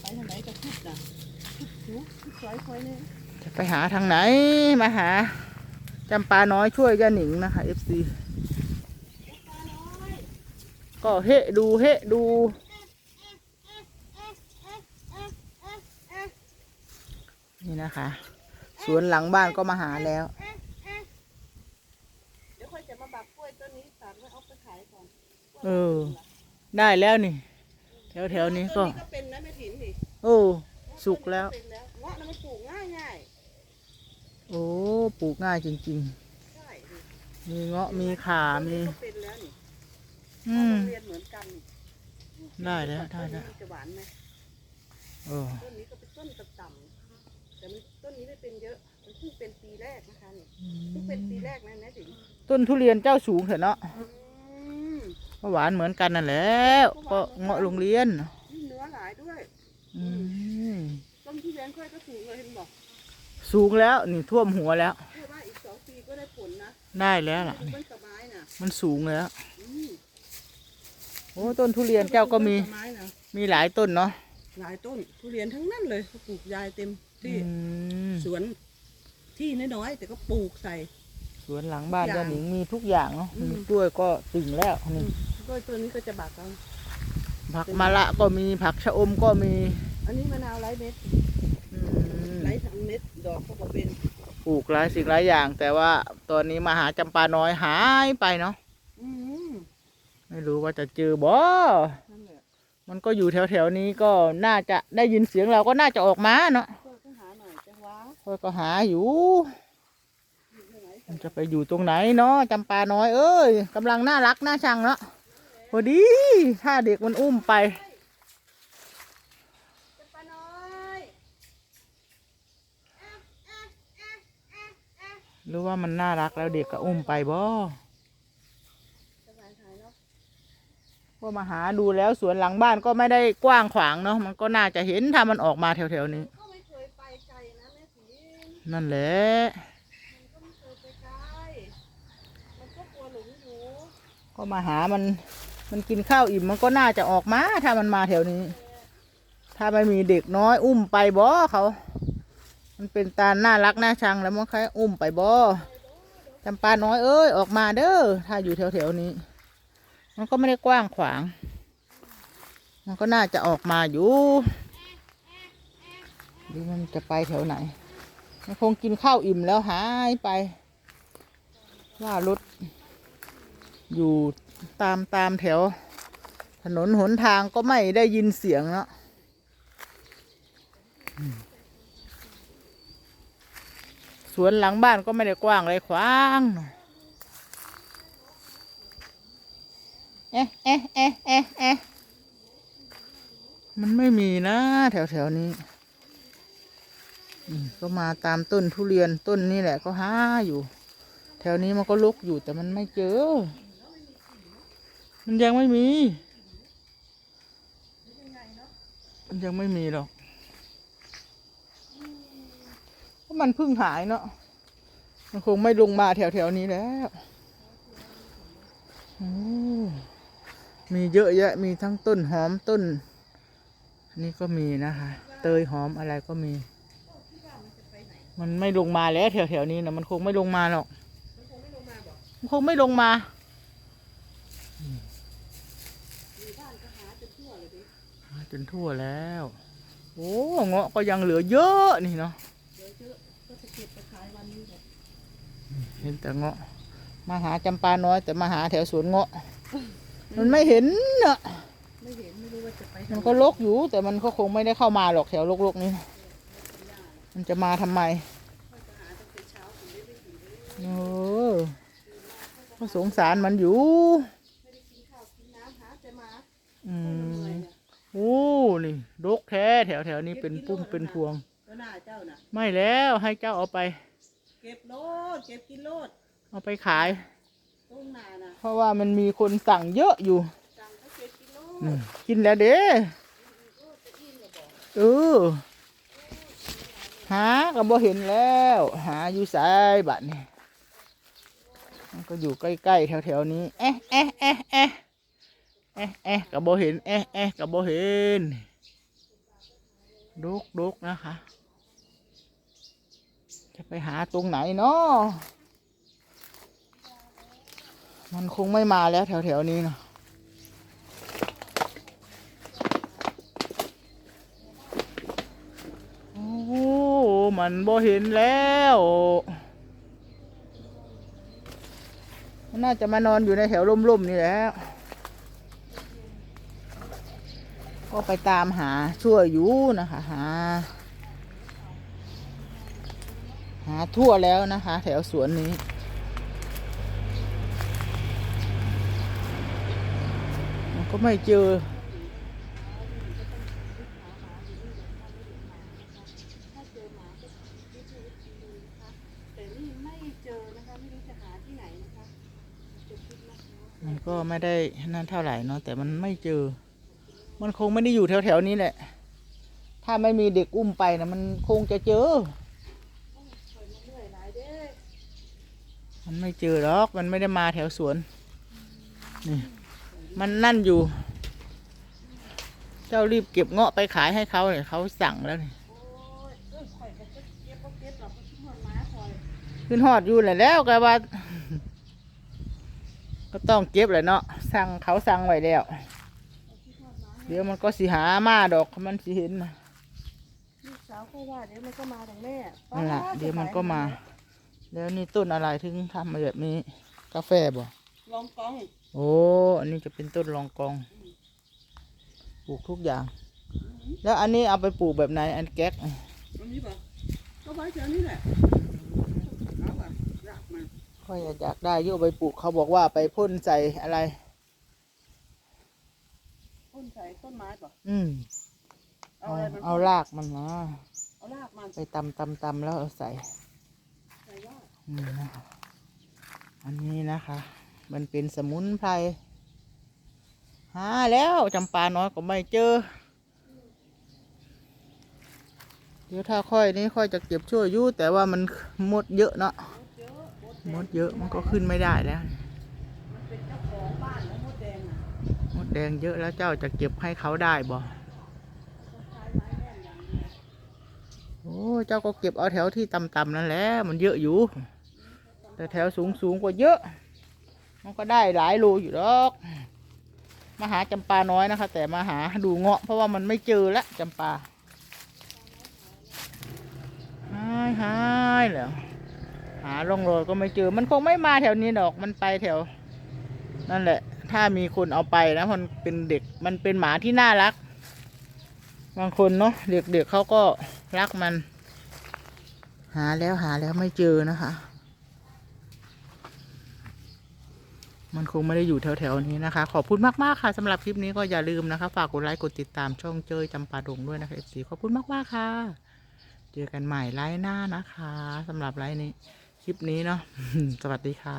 ไปทางไหนก็ทุบนะทุบทุบทุบซอยคอยเลยจะไปหาทางไหนมาหาจำปาน้อยช่วยย่าหนิงนะคะ FC ก็เฮดูเฮดูนี่นะคะ สวนหลังบ้านก็มาหาแล้ว เดี๋ยวค่อยจะมาบักกล้วยต้นนี้ฝากไว้เอาไปขายก่อน เออ ได้แล้วนี่ แถวแถวนี้ก็ โอ้สุกแล้ว เป็นแล้วเงาะน่ะมันปลูกง่ายง่ายโอ้ปลูกง่ายจริง ๆใช่ดิๆ มีเงาะมีข่าต้นมีนี้ก็เป็นแล้วนี่อืมโรงเรียนเหมือนกันนี่ได้แล้วได้แล้วต้นนี้จะหวานไหมเออต้นนี้ก็เป็นต้นต่ำๆแต่มันต้นนี้ไม่เป็นเยอะมันเพิ่งเป็นปีแรกนะคะนี่เพิ่งเป็นปีแรกนะแม่ถิ่นต้นทุเรียนเจ้าสูงเถอะเนาะอืมก็หวานเหมือนกันนั่นแหล้วก็เงาะโรงเรียน นี่เนื้อหลายด้วย อืมต้นทุเรียนค่อยก็สูงเลยเห็นบอกสูงแล้วนี่ท่วมหัวแล้วเชื่อว่าอีกสองปีก็ได้ผลนะได้แล้วล่ะดูนี่ต้นกระไม้น่ะมันสูงแล้วอืมโอ้ต้นทุเรียนเจ้าก็มีต้นกระไม้น่ะมีหลายต้นเนาะหลายต้นทุเรียนทั้งนั้นเลยเขาปลูกยายเต็มที่อืมสวน ที่น้อยๆแต่ก็ปลูกใส่ สวนหลังบ้านทุกอย่าย่างหนิงมีทุกอย่างเนาะอืมมีกล้วยก็ถึงแล้วนี่ก็ตัวนี้ก็จะบักเอา ผักมะละก็มีผักชะอมก็มีอันนี้มะนาวไร้เม็ดอืมไร้ทั้งเม็ดดอกก็บอกเป็นปลูกหลายสิ่งหลายอย่าง แต่ว่าตอนนี้มาหาจำปาน้อยหายไปเนาะอืมไม่รู้ว่าจะเจอบ่นั่นแหละมันก็อยู่แถวๆนี้ก็น่าจะได้ยินเสียงเราก็น่าจะออกมาเนาะก็ต้องหาหน่อยจังหวะค่อยก็หาอยู่อยู่ที่ไหนมันจะไปอยู่ตรงไหนเนาะจำปาน้อยเอ้ยกำลังน่ารักน่าชังเนาะ พอดีถ้าเด็กมันอุ้มไปหรือว่ามันน่ารักแล้วเด็กก็อุ้มไปบ่สบายถ่ายเนาะก็มาหาดูแล้วสวนหลังบ้านก็ไม่ได้กว้างขวางเนาะมันก็น่าจะเห็นถ้ามันออกมาแถวๆนี้นั่นแหละก็มาหามัน มันกินข้าวอิ่มมันก็น่าจะออกมา ถ้ามันมาแถวนี้ ถ้าไม่มีเด็กน้อย อุ้มไปบ่เขา มันเป็นตาน่ารักน่าชังแล้วมันใครอุ้มไปบ่จำปาน้อยเอ้ยออกมาเด้อถ้าอยู่แถวๆนี้ มันก็ไม่ได้กว้างขวาง มันก็น่าจะออกมาอยู่หรือมันจะไปแถวไหน มันคงกินข้าวอิ่มแล้วหายไป ว่ารถอยู่ ตามตามแถว ถนนหนทางก็ไม่ได้ยินเสียงเนาะสวนหลังบ้านก็ไม่ได้กว้างเลยขวางเอ๊ะเอ๊ะเอ๊ะเอ๊ะเอ๊ะมันไม่มีนะ แถวแถวนี้ก็มาตามต้นทุเรียนต้นนี้แหละก็หาอยู่ แถวนี้มันก็ลุกอยู่แต่มันไม่เจอ มันยังไม่มี มันยังไม่มีหรอกเพราะมันเพิ่งหายเนาะ มันคงไม่ลงมาแถวๆนี้แล้วโอ้มีเยอะแยะ มีทั้งต้นหอมต้น นี่ก็มีนะคะ เตยหอมอะไรก็มี มันไม่ลงมาแล้วแถวๆนี้นะมันคงไม่ลงมาหรอก มันคงไม่ลงมาบอก มันคงไม่ลงมา อยู่บ้านก็ หาจนทั่วเลยดิหาจนทั่วแล้ว โอ้เงาะก็ยังเหลือเยอะนี่เนาะเดี๋ยวเยอะก็จะเก็บไปขายวันนี้แหละเห็นแต่เงาะ มาหาจำปาน้อย แต่มาหาแถวสวนเงาะ มันไม่เห็นเนาะไม่เห็นไม่รู้ว่าจะไปมันก็ลกอยู่ แต่มันก็คงไม่ได้เข้ามาหรอกแถวลกๆนี้ มันจะมาทำไมหาตั้งแต่เช้าถึงได้ได้กินเลยเออก็สงสารมันอยู่ อืเหนื่อยมเนี่ยโอ้นี่รกแท้แถวแถวๆนี้เป็นปุ้มเป็นพวง ก็น่าเจ้าน่ะ ไม่แล้วให้เจ้าเอาไป เก็บโลดเก็บกินโลดเอาไปขายต้นนาน่ะเพราะว่ามันมีคนสั่งเยอะอยู่จังก็เก็บกินโลดอืมกินแล้วเด้เออหาก็บ่เห็นแล้ว หาอยู่สายบัดนี่มันก็อยู่ใกล้ๆแถวๆนี้ เอ๊ะเอ๊ะเอ๊ะเอ๊ะ เอ๊ะเอ๊ะก็บ่เห็นเอ๊ะเอ๊ะก็บ่เห็นดุกดุกนะคะ จะไปหาตรงไหนเนาะมันคงไม่มาแล้วแถวๆนี้เนาะโอ้มันโบเห็นแล้วมันน่าจะมานอนอยู่ในแถวร่มๆนี่แหล้ว ก็ไปตามหาช่วยอยู่นะคะ หา หาทั่วแล้วนะคะ แถวสวนนี้มันก็ไม่เจอถ้าเจอหมาก็วิธีวิธีดูนะคะแต่นี่ไม่เจอนะคะไม่รู้จะหาที่ไหนนะคะจะคิดนะคะมันก็ไม่ได้นั่นเท่าไหร่เนาะแต่มันไม่เจอ มันคงไม่ได้อยู่แถวๆนี้แหละ ถ้าไม่มีเด็กอุ้มไปนะมันคงจะเจอ มันไม่เจอหรอก มันไม่ได้มาแถวสวน นี่ มันนั่นอยู่ เจ้ารีบเก็บเงาะไปขายให้เขาเนี่ยเขาสั่งแล้วนี่ขึ้นหอดอยู่แหละแล้วก็ว่า ก็ต้องเก็บแหละเนาะ สั่งเขาสั่งไว้แล้ว เดี๋ยวมันก็สิหามาดอกมันสิเห็นนะลูกสาวก็ว่าเดี๋ยวมันก็มาทางแม่นั่นแหละเดี๋ยวมันก็มา แล้วนี่ต้นอะไรถึงทำมาแบบนี้ กาแฟบ่ลองกองโอ้อันนี้จะเป็นต้นรองกองปลูกทุกอย่าง แล้วอันนี้เอาไปปลูกแบบไหนอันแก๊กอันนี้ป่ะก็ไว้เจอนี่แหละเอาป่ะรากมันค่อยอยากได้โยกไปปลูกเขาบอกว่าไปพ่นใส่อะไรต้น ใส่ต้นไม้ป่ะอืมเอาเอาอะไรมันเอารากมันมาเอารากมันไปตำตำตำแล้วเอาใส่ใส่ยอดอืมนะคะอันนี้นะคะ มันเป็นสมุนไพรหาแล้วจำปาน้อยก็ไม่เจอ เดี๋ยวถ้าค่อยนี้ค่อยจะเก็บช่วยอยู่แต่ว่ามันมดเยอะเนาะเยอะมดมดเยอะมันก็ขึ้นไม่ได้แล้ว มันเป็นเจ้าข แดงเยอะแล้วเจ้าจะเก็บให้เขาได้บ่ต้อโอ้เจ้าก็เก็บเอาแถวที่ต่ำๆนั่นแหละมันเยอะอยู่ แต่แถวสูงๆกว่าเยอะ มันก็ได้หลายโลอยู่หรอกมาหาจำปาน้อยนะคะ แต่มาหาดูเงาะเพราะว่ามันไม่เจอละจำปาหายหายแล้วหาร่องรอยก็ไม่เจอ มันคงไม่มาแถวนี้ดอกมันไปแถว นั่นแหละ ถ้ามีคนเอาไปนะมันเป็นเด็กมันเป็นหมาที่น่ารัก บางคนเนาะเด็กๆเขาก็รักมัน หาแล้วหาแล้วไม่เจอนะคะ มันคงไม่ได้อยู่แถวๆนี้นะคะ ขอบคุณมากๆค่ะสำหรับคลิปนี้ก็อย่าลืมนะคะ ฝากกดไลค์กดติดตามช่องเจยจำปาดงด้วยนะคะเอฟซีขอบคุณมากๆค่ะ เจอกันใหม่ไลฟ์หน้านะคะสำหรับไลฟ์นี้คลิปนี้เนาะสวัสดีค่ะ